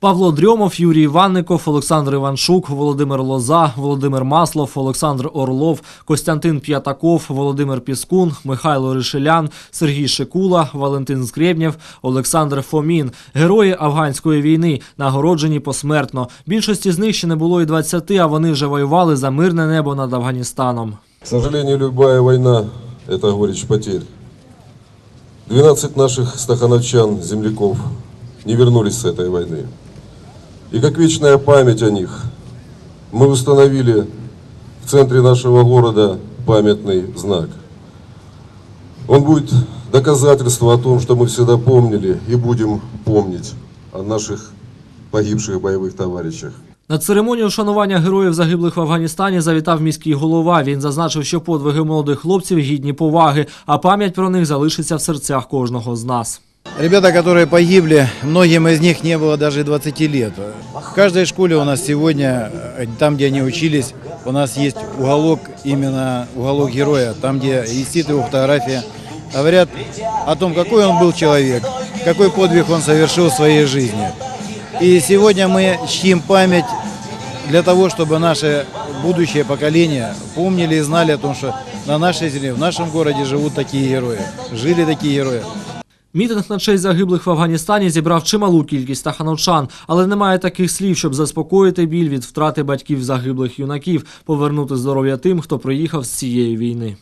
Павло Дрьомов, Юрій Іванников, Олександр Іваншук, Володимир Лоза, Володимир Маслов, Олександр Орлов, Костянтин П'ятаков, Володимир Піскун, Михайло Ришелян, Сергій Шикула, Валентин Скрєбнєв, Олександр Фомін. Герої афганської війни, нагороджені посмертно. Більшості з них ще не було і 20, а вони вже воювали за мирне небо над Афганістаном. К сожалению, любая война – это горечь потерь. 12 наших стахановчан, земляков, не вернулись с этой войны. И как вечная память о них, мы установили в центре нашего города памятный знак. Он будет доказательство о том, что мы всегда помнили и будем помнить о наших погибших боевых товарищах. На церемонію вшанування героїв загиблих в Афганістані завітав міський голова. Він зазначив, що подвиги молодих хлопців гідні поваги, а пам'ять про них залишиться в серцях кожного з нас. Ребята, которые погибли, многим из них не было даже 20 лет. В каждой школе у нас сегодня, э, там, где они учились, у нас есть уголок, именно уголок героя, там, где висит его фотография. Говорят о том, какой он был человек, какой подвиг он совершил в своей жизни. И сегодня мы чтим память для того, чтобы наше будущее поколение помнили и знали о том, что на нашей земле, в нашем городе живут такие герои, жили такие герои. Мітинг на честь загиблих в Афганістані зібрав чималу кількість тахановчан, але немає таких слів, щоб заспокоїти біль від втрати батьків загиблих юнаків, повернути здоров'я тим, хто приїхав з цієї війни.